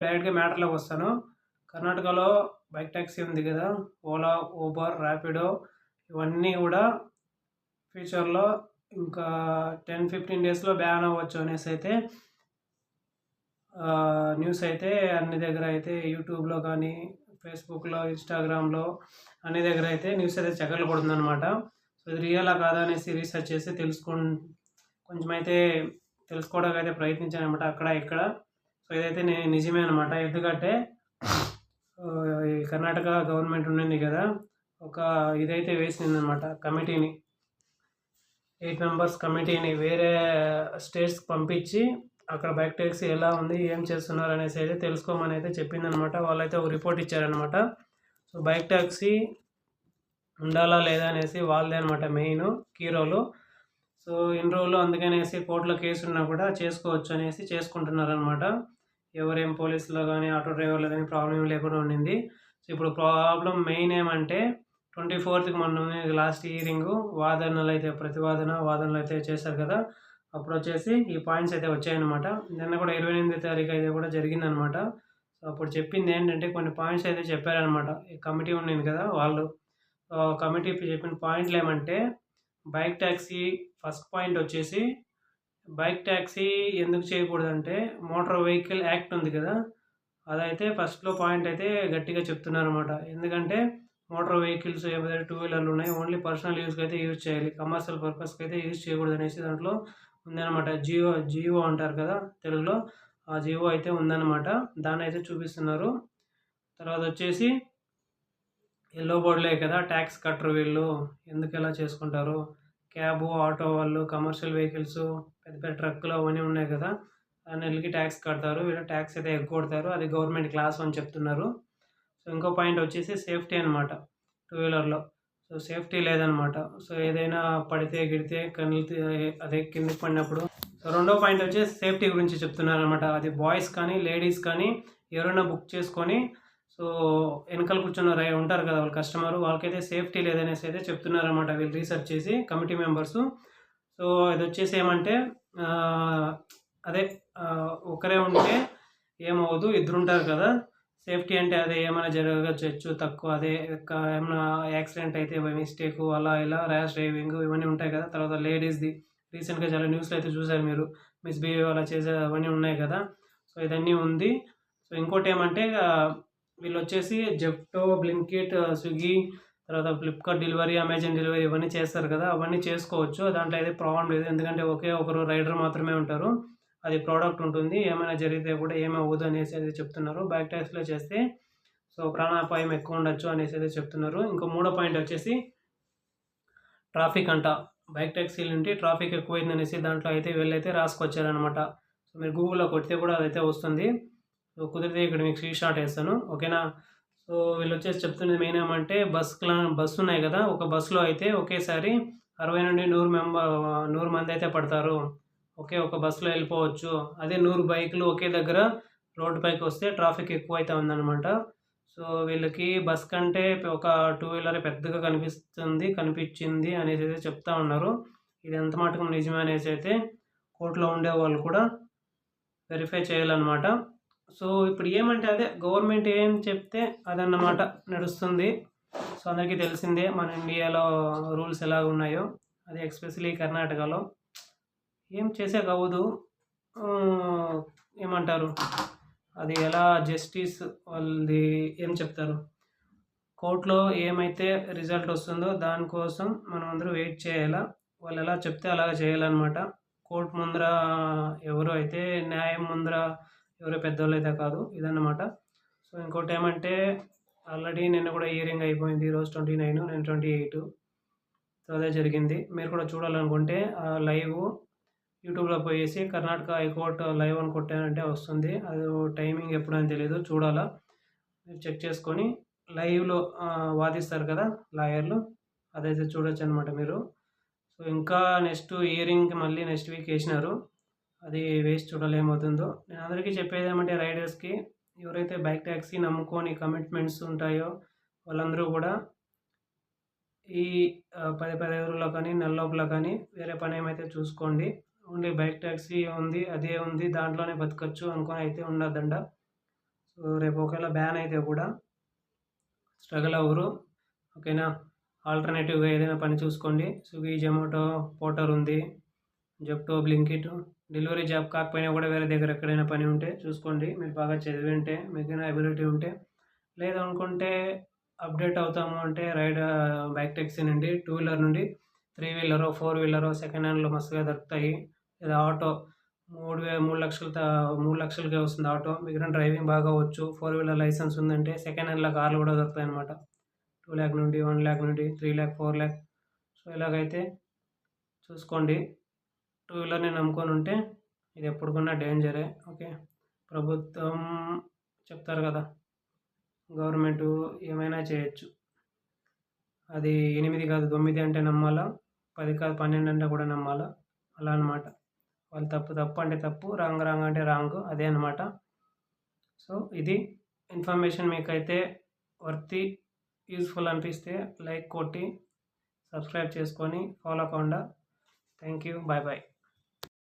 డైరెక్ట్గా మ్యాటర్లోకి వస్తాను. కర్ణాటకలో బైక్ ట్యాక్సీ ఉంది కదా ఓలా ఊబర్ ర్యాపిడో ఇవన్నీ కూడా ఫ్యూచర్లో ఇంకా టెన్ ఫిఫ్టీన్ డేస్లో బ్యాన్ అవ్వచ్చు అనేసి అయితే న్యూస్ అయితే అన్ని దగ్గర అయితే యూట్యూబ్లో కానీ ఫేస్బుక్లో ఇన్స్టాగ్రామ్లో అన్ని దగ్గర అయితే న్యూస్ అయితే చక్కర్లు పడుతుందన్నమాట సో ఇది రియలా కాదా అనేసి రీసెర్చ్ చేసి తెలుసుకో కొంచెం అయితే తెలుసుకోవడానికి అయితే ప్రయత్నించాను అనమాట అక్కడ ఇక్కడ. సో ఇదైతే నేను నిజమే అనమాట ఎందుకంటే ఈ కర్ణాటక గవర్నమెంట్ ఉండింది కదా ఒక ఇదైతే వేసిందనమాట కమిటీని. ఎయిట్ మెంబర్స్ కమిటీని వేరే స్టేట్స్కి పంపించి అక్కడ బైక్ ట్యాక్సీ ఎలా ఉంది ఏం చేస్తున్నారు అనేసి అయితే తెలుసుకోమని అయితే చెప్పిందనమాట వాళ్ళైతే ఒక రిపోర్ట్ ఇచ్చారనమాట సో బైక్ ట్యాక్సీ ఉండాలా లేదా అనేసి వాళ్ళదే అనమాట మెయిన్ కీరోలు సో ఇన్ని రోజులు అందుకనేసి కోర్టులో కేసు ఉన్నా కూడా చేసుకోవచ్చు అనేసి చేసుకుంటున్నారనమాట ఎవరేం పోలీసులో కానీ ఆటో డ్రైవర్లో కానీ ప్రాబ్లం ఏం లేకుండా ఉండింది. సో ఇప్పుడు ప్రాబ్లం మెయిన్ ఏమంటే ట్వంటీ ఫోర్త్కి మొన్న లాస్ట్ ఇయరింగ్. వాదనలు అయితే ప్రతివాదన వాదనలు అయితే చేశారు కదా. అప్పుడు వచ్చేసి ఈ పాయింట్స్ అయితే వచ్చాయన్నమాట. నిన్న కూడా ఇరవై ఎనిమిది తారీఖు అయితే కూడా జరిగిందనమాట సో అప్పుడు చెప్పింది ఏంటంటే కొన్ని పాయింట్స్ అయితే చెప్పారనమాట ఈ కమిటీ ఉండింది కదా వాళ్ళు. కమిటీ చెప్పిన పాయింట్లు ఏమంటే బైక్ ట్యాక్సీ ఫస్ట్ పాయింట్ వచ్చేసి బైక్ ట్యాక్సీ ఎందుకు చేయకూడదంటే మోటార్ వెహికల్ యాక్ట్ ఉంది కదా. అదైతే ఫస్ట్లో పాయింట్ అయితే గట్టిగా చెప్తున్నారు అనమాట ఎందుకంటే మోటార్ వెహికల్స్ ఏమైతే టూ వీలర్లు ఉన్నాయి ఓన్లీ పర్సనల్ యూస్కి అయితే యూజ్ చేయాలి. కమర్షియల్ పర్పస్కి అయితే యూజ్ చేయకూడదు అనేసి దాంట్లో ఉందన్నమాట. జియో జియో అంటారు కదా తెలుగులో. ఆ జియో అయితే ఉందన్నమాట. దాన్ని అయితే చూపిస్తున్నారు. తర్వాత వచ్చేసి ఎల్లో బోర్డులే కదా ట్యాక్స్ కట్టరు వీళ్ళు. ఎందుకు ఎలా చేసుకుంటారు? క్యాబు ఆటో వాళ్ళు కమర్షియల్ వెహికల్స్ పెద్ద పెద్ద ట్రక్కులు అవన్నీ ఉన్నాయి కదా నెలకి ట్యాక్స్ కడతారు వీళ్ళు ట్యాక్స్ అయితే ఎగ్గొడతారు అది గవర్నమెంట్ క్లాస్ అని చెప్తున్నారు. సో ఇంకో పాయింట్ వచ్చేసి సేఫ్టీ అనమాట టూ వీలర్లో. సో సేఫ్టీ లేదనమాట సో ఏదైనా పడితే గిడితే కళ్ళు అదే కిందకి పడినప్పుడు. సో రెండో పాయింట్ వచ్చేసి సేఫ్టీ గురించి చెప్తున్నారు అనమాట అది బాయ్స్ కానీ లేడీస్ కానీ ఎవరైనా బుక్ చేసుకొని సో వెనకాల కూర్చున్న రై ఉంటారు కదా వాళ్ళ కస్టమర్ వాళ్ళకైతే సేఫ్టీ లేదనేసి అయితే చెప్తున్నారనమాట వీళ్ళు రీసెర్చ్ చేసి కమిటీ మెంబర్స్. సో ఇది వచ్చేసి ఏమంటే అదే ఒకరే ఉంటే ఏమవుదు ఇద్దరుంటారు కదా. సేఫ్టీ అంటే అదే ఏమైనా జరగచ్చు తక్కువ అదే ఏమైనా యాక్సిడెంట్ అయితే బై మిస్టేక్ అలా ఇలా ర్యాష్ డ్రైవింగ్ ఇవన్నీ ఉంటాయి కదా. తర్వాత లేడీస్ది రీసెంట్గా చాలా న్యూస్లో అయితే చూసారు మీరు మిస్బిహేవ్ అలా చేసే అవన్నీ ఉన్నాయి కదా. సో ఇదన్నీ ఉంది. సో ఇంకోటి ఏమంటే వీళ్ళు వచ్చేసి జెప్టో బ్లింకిట్ స్విగ్గీ తర్వాత ఫ్లిప్కార్ట్ డెలివరీ అమెజాన్ డెలివరీ ఇవన్నీ చేస్తారు కదా అవన్నీ చేసుకోవచ్చు. దాంట్లో అయితే ప్రాబ్లం లేదు. ఎందుకంటే ఒకే ఒకరు రైడర్ మాత్రమే ఉంటారు. అది ప్రోడక్ట్ ఉంటుంది. ఏమైనా జరిగితే కూడా ఏమవ్వదు అనేసి అయితే చెప్తున్నారు. బైక్ ట్యాక్స్లో చేస్తే సో ప్రాణాపాయం ఎక్కువ ఉండొచ్చు అనేసి అయితే చెప్తున్నారు. ఇంకో మూడో పాయింట్ వచ్చేసి ట్రాఫిక్ అంట. బైక్ ట్యాక్సీలు ఉంటే ట్రాఫిక్ ఎక్కువైంది అనేసి దాంట్లో అయితే వెళ్ళైతే రాసుకొచ్చారనమాట సో మీరు గూగుల్లో కొడితే కూడా అదైతే వస్తుంది. సో కుదిరితే ఇక్కడ మీకు స్క్రీన్ షాట్ వేస్తాను ఓకేనా సో వీళ్ళు వచ్చేసి చెప్తున్నది మెయిన్ ఏమంటే బస్ బస్సు ఉన్నాయి కదా ఒక బస్సులో అయితే ఒకేసారి అరవై నుండి నూరు మెంబర్ నూరు మంది అయితే పడతారు. ఒకే ఒక బస్సులో వెళ్ళిపోవచ్చు. అదే నూరు బైకులు ఒకే దగ్గర రోడ్డు పైకి వస్తే ట్రాఫిక్ ఎక్కువ అయితే ఉందన్నమాట. సో వీళ్ళకి బస్ కంటే ఒక టూ వీలర్ పెద్దగా కనిపిస్తుంది కనిపించింది అనేసి అయితే చెప్తా ఉన్నారు. ఇది ఎంత మటుకు నిజమే అనేసి అయితే కోర్టులో ఉండే వాళ్ళు కూడా వెరిఫై చేయాలన్నమాట. సో ఇప్పుడు ఏమంటే అదే గవర్నమెంట్ ఏం చెప్తే అదన్నమాట నడుస్తుంది. సో అందరికీ తెలిసిందే మన ఇండియాలో రూల్స్ ఎలా ఉన్నాయో అది ఎక్స్పెషలీ కర్ణాటకలో. ఏం చేసే అవ్వదు ఏమంటారు? అది ఎలా జస్టిస్ వాళ్ళది ఏం చెప్తారు? కోర్టులో ఏమైతే రిజల్ట్ వస్తుందో దానికోసం మనం అందరూ వెయిట్ చేయాలా? వాళ్ళు ఎలా చెప్తే అలాగ చేయాలన్నమాట. కోర్టు ముందర ఎవరు అయితే న్యాయం ముందర ఎవరో పెద్దవాళ్ళు అయితే కాదు ఇదన్నమాట. సో ఇంకోటి ఏమంటే ఆల్రెడీ నిన్న కూడా ఇయరింగ్ అయిపోయింది. ఈరోజు ట్వంటీ నైన్ నేను ట్వంటీ ఎయిట్ సో అదే జరిగింది. మీరు కూడా చూడాలనుకుంటే లైవ్ యూట్యూబ్లో పోయేసి కర్ణాటక హైకోర్టు లైవ్ అని కొట్టానంటే వస్తుంది. అది టైమింగ్ ఎప్పుడని తెలియదు చూడాలా. మీరు చెక్ చేసుకొని లైవ్లో వాదిస్తారు కదా లాయర్లు అదైతే చూడొచ్చు అనమాట మీరు. సో ఇంకా నెక్స్ట్ ఇయరింగ్కి మళ్ళీ నెక్స్ట్ వీక్ వేసినారు. అది వేస్ట్ చూడాలి ఏమవుతుందో. నేను అందరికీ చెప్పేది ఏమంటే రైడర్స్కి ఎవరైతే బైక్ ట్యాక్సీ నమ్ముకొని కమిట్మెంట్స్ ఉంటాయో వాళ్ళందరూ కూడా ఈ పది పది రోజుల్లో కానీ నెల లోపల కానీ వేరే పని ఏమైతే చూసుకోండి. ఓన్లీ బైక్ ట్యాక్సీ ఉంది అదే ఉంది దాంట్లోనే బతకచ్చు అనుకొని అయితే ఉండద్దండ సో రేపు ఒకవేళ బ్యాన్ అయితే కూడా స్ట్రగుల్ అవ్వరు. ఓకేనా? ఆల్టర్నేటివ్గా ఏదైనా పని చూసుకోండి. స్విగ్గీ జొమాటో పోటర్ ఉంది జెప్టో బ్లింకిట్ డెలివరీ జాబ్ కాకపోయినా కూడా వేరే దగ్గర ఎక్కడైనా పని ఉంటే చూసుకోండి. మీరు బాగా చదివి ఉంటే మీకు అబిలిటీ ఉంటే లేదనుకుంటే అప్డేట్ అవుతాము అంటే రైడ్ బైక్ ట్యాక్సీ నుండి టూ వీలర్ నుండి త్రీ వీలరో ఫోర్ వీలరో సెకండ్ హ్యాండ్లో మస్తుగా దొరుకుతాయి. లేదా ఆటో మూడు వే మూడు లక్షల మూడు లక్షలకే వస్తుంది ఆటో. మీకు డ్రైవింగ్ బాగా వచ్చు. ఫోర్ వీలర్ లైసెన్స్ ఉందంటే సెకండ్ హ్యాండ్లో కార్లు కూడా దొరుకుతాయి అనమాట టూ ల్యాక్ నుండి వన్ ల్యాక్ నుండి three lakh four lakh so ఇలాగైతే చూసుకోండి. టూ వీలర్ని నమ్ముకొని ఉంటే ఇది ఎప్పటికన్నా డేంజరే ఓకే? ప్రభుత్వం చెప్తారు కదా గవర్నమెంట్ ఏమైనా చేయొచ్చు. అది ఎనిమిది కాదు తొమ్మిది అంటే నమ్మాలా? పది కాదు పన్నెండు అంటే కూడా నమ్మాలా? అలా అనమాట వాళ్ళు తప్పు తప్పు అంటే తప్పు రాంగ్ రాంగ్ అంటే రాంగ్ అదే అనమాట సో ఇది ఇన్ఫర్మేషన్ మీకైతే వర్తి యూస్ఫుల్ అనిపిస్తే లైక్ కొట్టి సబ్స్క్రైబ్ చేసుకొని ఫాలో కాకుండా థ్యాంక్ యూ బాయ్ బాయ్.